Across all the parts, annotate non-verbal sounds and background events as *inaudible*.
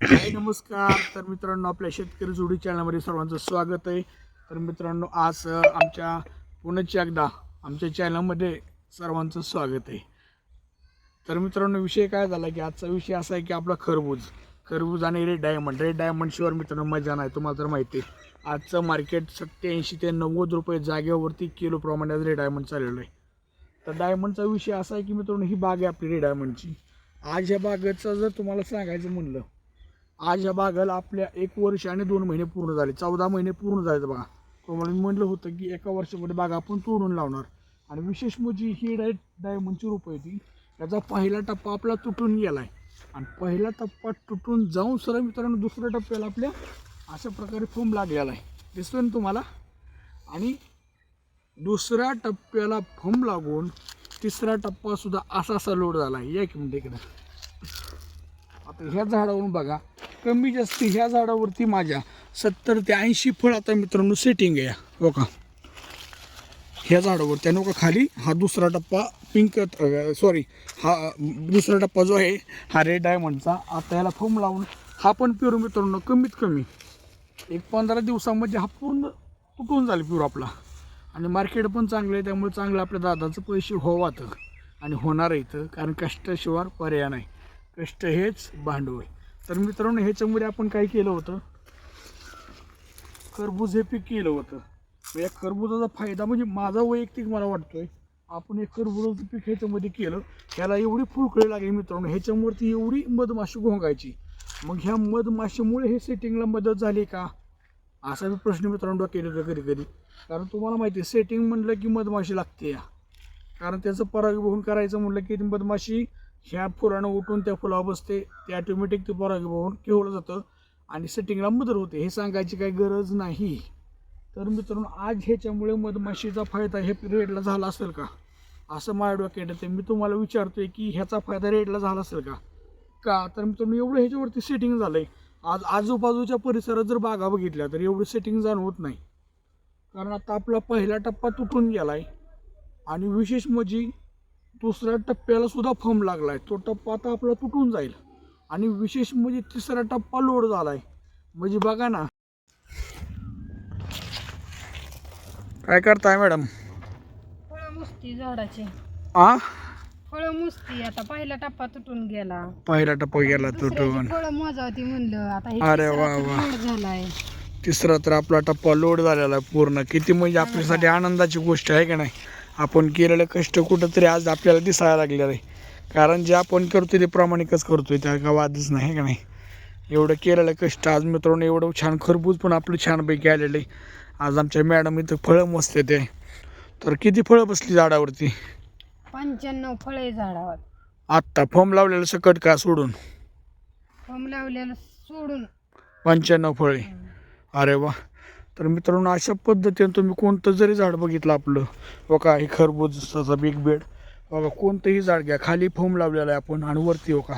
हाय नमस्कार. तर मित्रांनो आपल्या शेतकरी जोडी चॅनलमध्ये सर्वांचं स्वागत आहे. तर मित्रांनो आज आमच्या पुण्याची एकदा आमच्या चॅनलमध्ये सर्वांचं स्वागत आहे. तर मित्रांनो विषय काय झाला की आजचा विषय असा आहे की आपला खरबूज. खरबूज आणि रेड डायमंड रेड डायमंडशिवाय मित्रांनो मजा नाही तुम्हाला तर माहिती आहे. आजचं मार्केट सत्याऐंशी ते नव्वद रुपये जागेवरती किलोप्रमाणे आज रेड डायमंड चाललेलं आहे. तर डायमंडचा विषय असा आहे की मित्रांनो ही बाग आहे आपली रेड डायमंडची आज या बागेचं जर तुम्हाला सांगायचं म्हणलं आज या बागाला आपल्या एक वर्ष आणि दोन महिने पूर्ण झाले. चौदा महिने पूर्ण झाले बघा. तुम्हाला मी म्हणलं होतं की एका वर्षामध्ये बाग आपण तोडून लावणार. आणि विशेष म्हणजे ही डाय डायमंडची रोपं होती याचा पहिला टप्पा आपला तुटून गेला आहे आणि पहिला टप्पा तुटून जाऊन सरळ मित्रांनो दुसऱ्या टप्प्याला आपल्या अशा प्रकारे फोम लागलेला आहे. दिसतोय ना तुम्हाला? आणि दुसऱ्या टप्प्याला फोम लागून तिसरा टप्पासुद्धा असा असा लोड झाला आहे या एक म्हणजे इकडं. आता ह्या झाडावरून बघा. कमी जास्त ह्या झाडावरती माझ्या सत्तर ते ऐंशी फळ आता मित्रांनो सेटिंग आहे. हो का? ह्या झाडावर त्यानं हो का खाली हा दुसरा टप्पा पिंक सॉरी हा दुसरा टप्पा जो आहे हा रेड डायमंडचा आता याला फोम लावून हा पण प्युरो मित्रांनो कमीत कमी एक पंधरा दिवसामध्ये हा पूर्ण तुटून जाईल प्युरो आपला. आणि मार्केट पण चांगलं आहे त्यामुळे चांगलं आपल्या दादाचं पैसे होवातं. आणि होणार इथं कारण कष्टाशिवाय पर्याय नाही. कष्ट हेच भांडवल. तर मित्रांनो ह्याच्यामध्ये आपण काय केलं होतं? खरबूज हे पीक केलं होतं. या खरबुजाचा फायदा म्हणजे माझा वैयक्तिक मला वाटतोय आपण हे खरबुजाचं पीक ह्याच्यामध्ये केलं ह्याला एवढी फुलकळी लागली मित्रांनो ह्याच्यावरती एवढी मधमाशी घोंगायची. मग ह्या मधमाशीमुळे हे सेटिंगला मदत झाली का? असा मी प्रश्न मित्रांनो डोक्यात येतो कधी कधी. कारण तुम्हाला माहिती आहे सेटिंग म्हटलं की मधमाशी लागते या. कारण त्याचं परागीभवन करायचं म्हटलं की ती मधमाशी ह्या फुलानं उठून त्या फुलावर बसते ते ॲटोमॅटिक ते परागीभवन केवळं जातं आणि सेटिंगला मदत होते. हे सांगायची काही गरज नाही. तर मित्रांनो आज ह्याच्यामुळे मधमाशीचा फायदा हे रेडला झाला असेल का? असं माझ्या डोक्यात येते. मी तुम्हाला विचारतोय की ह्याचा फायदा रेडला झाला असेल का? का? तर मित्रांनो एवढं ह्याच्यावरती सेटिंग झालं आहे आज आजूबाजूच्या परिसरात जर बागा बघितल्या तर एवढं सेटिंग जाणवत नाही. कारण आता आपला पहिला टप्पा तुटून गेला आहे आणि विशेष म्हणजे दुसऱ्या टप्प्याला सुद्धा फम लागला आहे तो टप्पा आता आपला तुटून जाईल. आणि विशेष म्हणजे तिसरा टप्पा लोड झाला आहे म्हणजे बघा ना. काय करताय मॅडम? फळं मुसती झाडाची. आ? फळं मुसती आता पहिला टप्पा तुटून गेला. पहिला टप्पा गेला तुटून. दुसऱ्याची फळं मोजावती म्हणलं. आता हे अरे वा वा. लोड झालाय. तिसरा तर आपला टप्पा लोड झालेला आहे पूर्ण. किती म्हणजे आपल्यासाठी आनंदाची गोष्ट आहे का नाही? आपण केलेलं कष्ट कुठंतरी आज आपल्याला दिसायला लागलेलं आहे. कारण जे आपण करतोय ते प्रामाणिकच करतोय त्या का वादच नाही का नाही? एवढं केलेलं कष्ट आज मित्रांनो एवढं छान खरबूज पण आपलं छानपैकी आलेलं आहे. आज आमच्या मॅडम इथं फळं मस्त ते तर किती फळं बसली झाडावरती? पंच्याण्णव फळे झाडावर. आत्ता फॉर्म लावलेलं सकट का सोडून? फम लावलेलं सोडून. पंच्याण्णव फळे. अरे वा. तर मित्रांनो अशा पद्धतीने तुम्ही कोणतं जरी झाड बघितलं आपलं बघा हे खरबूजचा बिग बेड बघा कोणतंही झाड घ्या खाली फोम लावलेला आहे आपण आणि वरती हो का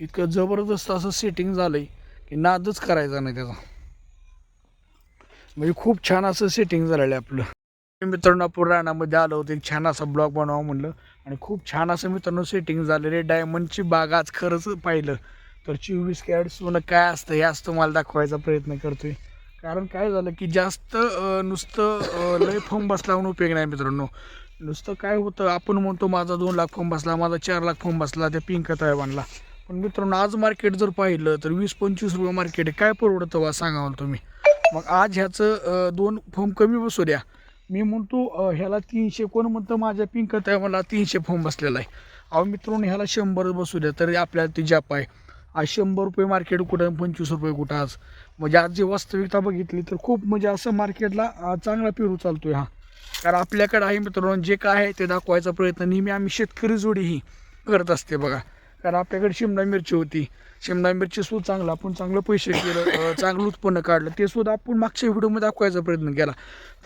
इतकं जबरदस्त असं सेटिंग झालं आहे की नादच करायचा नाही त्याचा. म्हणजे खूप छान असं सेटिंग झालेलं आहे आपलं. मित्रांनो आपण रानामध्ये आलो होतो एक छान असा ब्लॉग बनवावा म्हणलं. आणि खूप छान असं मित्रांनो सेटिंग झालेलं आहे. डायमंडची बाग आज खरंच पाहिलं. तर चोवीस कॅरेट सोनं काय असतं हे असतं मला दाखवायचा प्रयत्न करतोय. कारण काय झालं की जास्त नुसतं लय फॉर्म बसला म्हणून उपयोग नाही मित्रांनो. नुसतं काय होतं आपण म्हणतो माझा दोन लाख फॉर्म बसला माझा चार लाख फॉर्म बसला त्या पिंक बांधला. पण मित्रांनो आज मार्केट जर पाहिलं तर वीस पंचवीस रुपये मार्केट आहे. काय परवडतं वा सांगा मला तुम्ही. मग आज ह्याचं दोन फॉर्म कमी बसू द्या. मी म्हणतो ह्याला तीनशे कोण म्हणतं माझ्या पिंक मला तीनशे फॉर्म बसलेला आहे. अहो मित्रांनो ह्याला शंभर बसू द्या तरी आपल्याला ती जाप आहे. आज शंभर रुपये मार्केट कुठं पंचवीस रुपये कुठं आज? म्हणजे आज जी वास्तविकता बघितली तर खूप म्हणजे असं मार्केटला चांगला पेरू चालतो आहे हा. कारण आपल्याकडे आहे मित्रांनो जे काय आहे ते दाखवायचा प्रयत्न. नेहमी आम्ही शेतकरी जोडीही करत असते बघा. कारण आपल्याकडे शिमला मिरची होती. शिमला मिरची सुद्धा चांगलं आपण चांगलं पैसे केलं चांगलं उत्पन्न काढलं ते सुद्धा आपण मागच्या व्हिडिओमध्ये दाखवायचा प्रयत्न केला.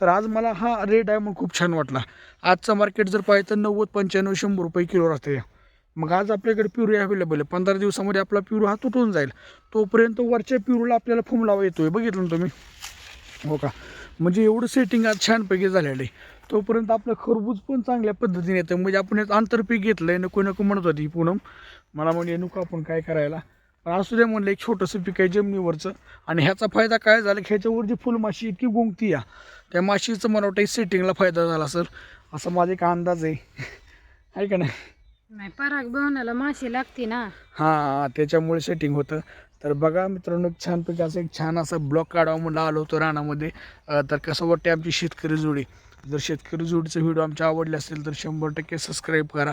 तर आज मला हा रेट आहे मग खूप छान वाटला. आजचं मार्केट जर पाहिजे तर नव्वद पंच्याण्णव शंभर रुपये किलो राहते. मग आज आपल्याकडे प्युरी अवेलेबल आहे. पंधरा दिवसामध्ये आपला प्युरू हा तुटून जाईल. तोपर्यंत वरच्या प्युरूला आपल्याला फुम लावा येतोय. बघितलं ना तुम्ही? हो का? म्हणजे एवढं सेटिंग आज छानपैकी झालेलं आहे. तोपर्यंत आपलं खरबूज पण चांगल्या पद्धतीने येतं. म्हणजे आपण एक आंतरपीक घेतलं आहे नको नको म्हणत होती पूनम. मला म्हणजे नको आपण काय करायला. पण असू दे म्हणलं एक छोटंसं पीक आहे जमिनीवरचं. आणि ह्याचा फायदा काय झाला? की ह्याच्यावर जी फुलमाशी इतकी गुंगती या त्या माशीचं मला वाटतं सेटिंगला फायदा झाला सर असा माझा एक अंदाज आहे. *laughs* आहे का नाही? नाही पराग बनवण्याला माशी लागते ना. हां त्याच्यामुळे सेटिंग होतं. तर बघा मित्रांनो छान छानपैकी असं एक छान असं ब्लॉक काढावा म्हणून आलो होतो रानामध्ये. तर कसं वाटते आमची शेतकरी जोडी? जर शेतकरी जोडीचा व्हिडिओ आमच्या आवडले असेल तर शंभर टक्के सबस्क्राईब करा.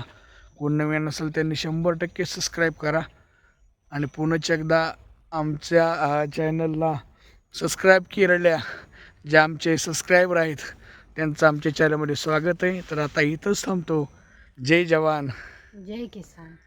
कोण नवीन असेल त्यांनी शंभर टक्के सबस्क्राईब करा. आणि पुन्हाच एकदा आमच्या चॅनलला सबस्क्राईब केलेल्या जे आमचे सबस्क्रायबर आहेत त्यांचं आमच्या चॅनलमध्ये स्वागत आहे. तर आता इथंच थांबतो. जय जवान. जय किसान